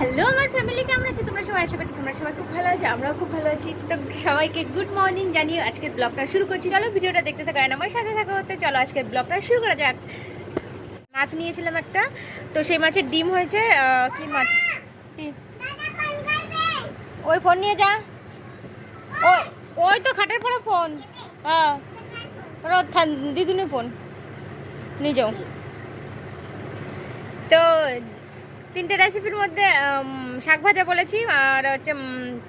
Hello আমার family কেমন আছে? তোমরা সবাই আশা করছি তোমরা সবাই খুব ভালো আছো, আমরাও খুব ভালো আছি। তো সবাইকে গুড মর্নিং জানিয়ে আজকের ব্লগটা শুরু করছি। চলো ভিডিওটা দেখতে থাকো আমার সাথে থাকা। হতে চলো আজকের ব্লগটা শুরু করা যাক। মাছ নিয়েছিলাম একটা। তো সেই মাছের ডিম হয়েছে কি মাছ? ওই ফোন নিয়ে যা। ওই ওই তো খাটের পরে ফোন হ্যাঁ। দিদুনের ফোন নিয়ে যাও। তো তিনটে রেসিপির মধ্যে শাক ভাজা বলেছি, আর হচ্ছে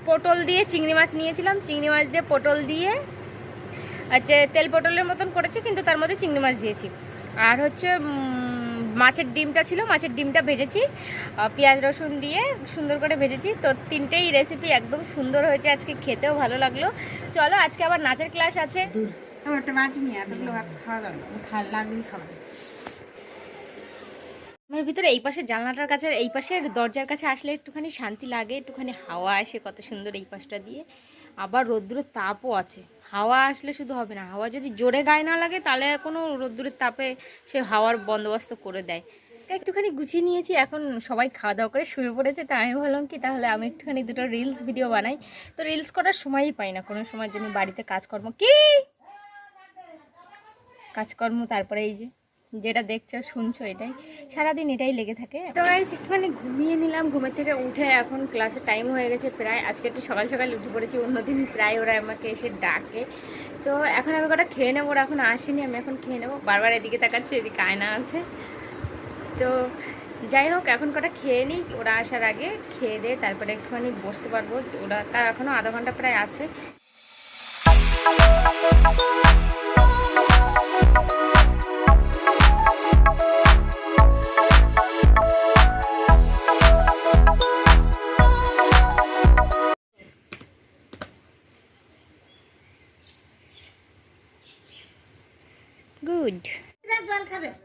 পটল দিয়ে চিংড়ি মাছ নিয়েছিলাম। চিংড়ি মাছ দিয়ে পটল দিয়ে, হচ্ছে, তেল পটলের মতন করেছি, কিন্তু তার মধ্যে চিংড়ি মাছ দিয়েছি। আর হচ্ছে মাছের ডিমটা ছিল, মাছের ডিমটা ভেজেছি পেঁয়াজ রসুন দিয়ে সুন্দর করে ভেজেছি। তো তিনটেই রেসিপি একদম সুন্দর হয়েছে, আজকে খেতেও ভালো লাগল। চলো, আজকে আবার নাচের ক্লাস আছে। খাওয়া আমার ভিতরে এই পাশে জানলাটার কাছে এই পাশের দরজার কাছে আসলে একটুখানি শান্তি লাগে, একটুখানি হাওয়া আসে কত সুন্দর এই পাশটা দিয়ে। আবার রোদ্দুরের তাপও আছে। হাওয়া আসলে শুধু হবে না, হাওয়া যদি জোরে গায়ে না লাগে তাহলে কোনো রোদ্দুরের তাপে সে হাওয়ার বন্দোবস্ত করে দেয়। একটুখানি গুছিয়ে নিয়েছি, এখন সবাই খাওয়া দাওয়া করে শুয়ে পড়েছে তাই আমি ভাবলাম কি তাহলে আমি একটুখানি দুটো রিলস ভিডিও বানাই। তো রিলস করার সময়ই পাই না, কোনো সময় জন্য বাড়িতে কাজকর্ম, কি? কাজকর্ম তারপরে এই যে যেটা দেখছ, শুনছো এটাই। সারাদিন এটাই লেগে থাকে। তো গাইস একটুখানি ঘুমিয়ে নিলাম। ঘুমের থেকে উঠে এখন ক্লাসে টাইম হয়ে গেছে প্রায়। আজকে একটু সকাল সকাল উঠে পড়েছি, অন্যদিন প্রায় ওরা আমাকে এসে ডাকে। তো এখন আমি কটা খেয়ে নেব, ওরা এখন আসেনি, আমি এখন খেয়ে নেব। বারবার এদিকে তাকাচ্ছে, এদিকে আয়না আছে। তো যাই হোক, এখন কটা খেয়ে নিই, ওরা আসার আগে খেয়ে দিয়ে তারপরে একটুখানি বসতে পারব। ওরা তার এখনও আধা ঘণ্টা প্রায় আছে।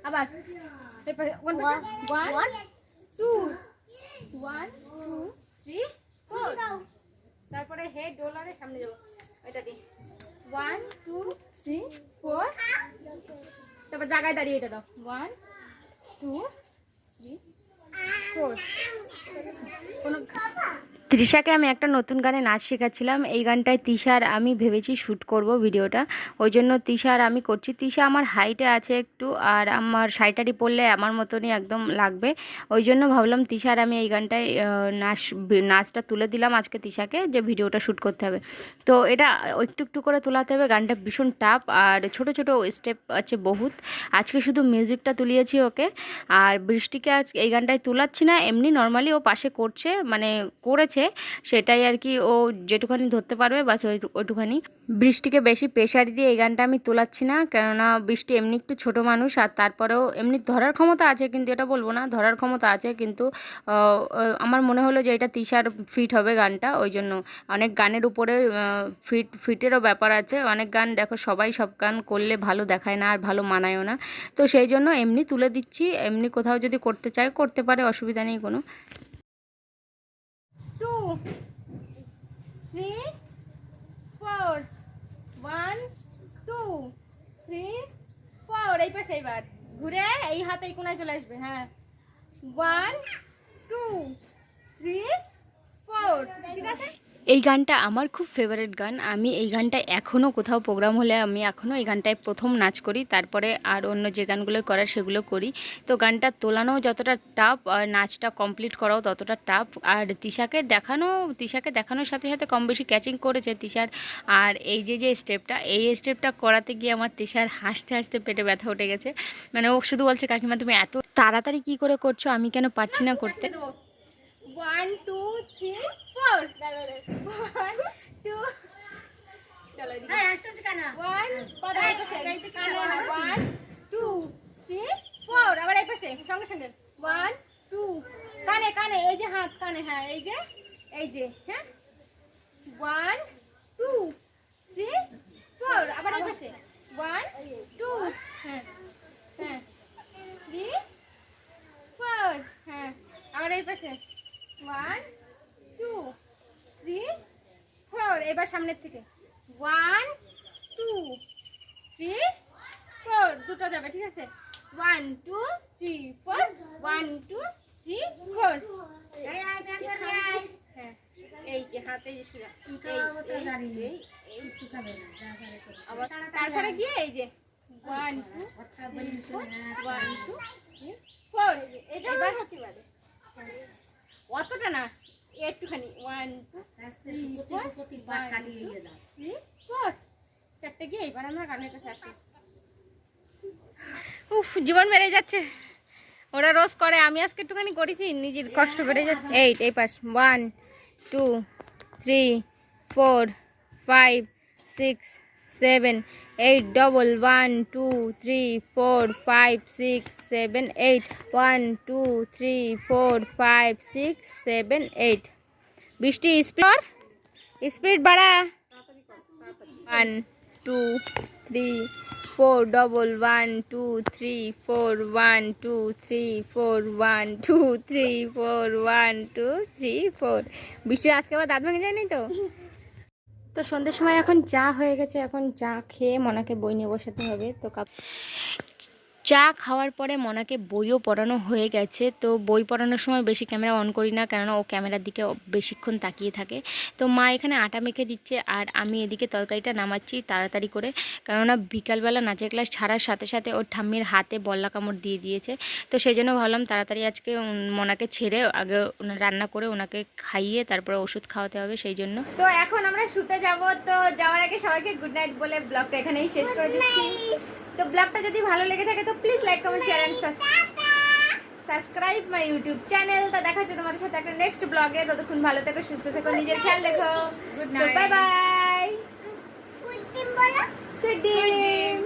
আবার এরপরে পাশে। one, two, one, two, three, তারপরে হেড ডলারের সামনে যাব। এটা the one two three four তারপর জায়গায় দাঁড়িয়ে এটা দাও। ওয়ান টু থ্রি ফোর কোনো তৃষাকে আমি একটা নতুন গানে নাচ শেখাচ্ছিলাম। এই গানটায় তিশার আমি ভেবেছি শ্যুট করব ভিডিওটা। ওই জন্য তিশার আমি করছি। তিশা আমার হাইটে আছে একটু আর আমার শাড়িটারি পরলে আমার মতনই একদম লাগবে। ওই জন্য ভাবলাম তিশার আমি এই গানটায় নাচ নাচটা তুলে দিলাম আজকে তিশাকে যে ভিডিওটা শ্যুট করতে হবে। তো এটা একটু একটু করে তোলাতে হবে। গানটা ভীষণ টাফ আর ছোট ছোট স্টেপ আছে বহুত। আজকে শুধু মিউজিকটা তুলিয়েছি ওকে। আর বৃষ্টিকে আজ এই গানটায় তুলাচ্ছি না। এমনি নর্মালি ও পাশে করছে মানে করেছে। সেটাই আর কি ও যেটুখানি ধরতে পারবে, বাস ওই ওইটুখানি বৃষ্টিকে বেশি প্রেশার দিয়ে এই গানটা আমি তোলাচ্ছি না, কেননা বৃষ্টি এমনি একটু ছোট মানুষ, আর তারপরেও এমনি ধরার ক্ষমতা আছে কিন্তু এটা বলব না, ধরার ক্ষমতা আছে কিন্তু আমার মনে হলো যে এটা তিশার ফিট হবে গানটা, ওই জন্য। অনেক গানের উপরে ফিট ফিটেরও ব্যাপার আছে, অনেক গান দেখো সবাই সব গান করলে ভালো দেখায় না আর ভালো মানায়ও না। তো সেই জন্য এমনি তুলে দিচ্ছি, এমনি কোথাও যদি করতে চায়, করতে পারে, অসুবিধা নেই কোনো two three four one two three four এই পাশে এইবার ঘুরে এই হাতে এই কোনায় চলে আসবে হ্যাঁ। ওয়ান টু থ্রি ফোর ঠিক আছে? এই গানটা আমার খুব ফেভারিট গান। আমি এই গানটা এখনও কোথাও প্রোগ্রাম হলে আমি এখনও এই গানটায় প্রথম নাচ করি, তারপরে আর অন্য যে গানগুলো করার সেগুলো করি। তো গানটা তোলানো যতটা টাফ আর নাচটা কমপ্লিট করাও ততটা টাফ আর তিশাকে দেখানো, তিশাকে দেখানোর সাথে সাথে কম বেশি ক্যাচিং করেছে তিশার। আর এই যে যে স্টেপটা এই স্টেপটা করাতে গিয়ে আমার তিশার হাসতে হাসতে পেটে ব্যথা উঠে গেছে। মানে ও শুধু বলছে, কাকিমা, তুমি এত তাড়াতাড়ি কি করে করছ? আমি কেন পারছি না করতে? One two three four two one two three four আবার এই পাশে। সঙ্গে সঙ্গে ওয়ান টু কানে কানে এই যে হাত কানে হ্যাঁ। এই যে এই যে হ্যাঁ ওয়ান টু থ্রি ফোর আবার এই পাশে। ওয়ান টু হ্যাঁ হ্যাঁ থ্রি ফোর হ্যাঁ আবার এই পাশে ওয়ান টু থ্রি ফোর এবার সামনের থেকে। ওয়ান টু থ্রি ফোর দুটো যাবে ঠিক আছে? One two three four one two three four হাতে এই যে এই। তারপরে গিয়ে এই যে। One two one two four এবার হতে পারে। অতটা না। একটুখানি ওয়ান চারটে গিয়ে আমরা গানের কাছে আসি। উফ, জীবন বেড়ে যাচ্ছে। ওরা রোজ করে, আমি আজকে একটুখানি করেছি, নিজের কষ্ট বেড়ে যাচ্ছে। এইট এই পাশ one two three four five six seven eight double one two three four five six seven eight one two three four five six seven eight বৃষ্টি স্পিড স্পিড বাড়া one two three four double one two three four one two three four one two three four one two three four বৃষ্টি আজকে আবার দাঁত ভেঙে যায়নি তো তো সন্ধ্যের সময় এখন চা হয়ে গেছে, এখন চা খেয়ে মনাকে বই নিয়ে বসাতে হবে, তো কাপ চা খাওয়ার পরে মনাকে বইও পড়ানো হয়ে গেছে। তো বই পড়ানোর সময় বেশি ক্যামেরা অন করি না, কেননা ও ক্যামেরার দিকে বেশিক্ষণ তাকিয়ে থাকে। তো মা এখানে আটা মেখে দিচ্ছে আর আমি এদিকে তরকারিটা নামাচ্ছি তাড়াতাড়ি করে। কেননা বিকালবেলা নাচের ক্লাস ছাড়ার সাথে সাথে ওর ঠাম্মির হাতে বল্লা কামড় দিয়ে দিয়েছে। তো সেই জন্য ভাবলাম তাড়াতাড়ি আজকে মনাকে ছেড়ে আগে রান্না করে ওনাকে খাইয়ে তারপরে ওষুধ খাওয়াতে হবে সেই জন্য। তো এখন আমরা শুতে যাব। তো যাওয়ার আগে সবাইকে গুড নাইট বলে ব্লগটা এখানেই শেষ করে দিচ্ছি। তো ব্লগটা যদি ভালো লেগে থাকে তো please like comment share and subscribe my YouTube channel তো দেখা হচ্ছে তোমাদের সাথে একটা নেক্সট ব্লগে ততক্ষণ ভালো থেকো সুস্থ থেকো নিজের খেয়াল রেখো। বাই. বাই সুইট ডিম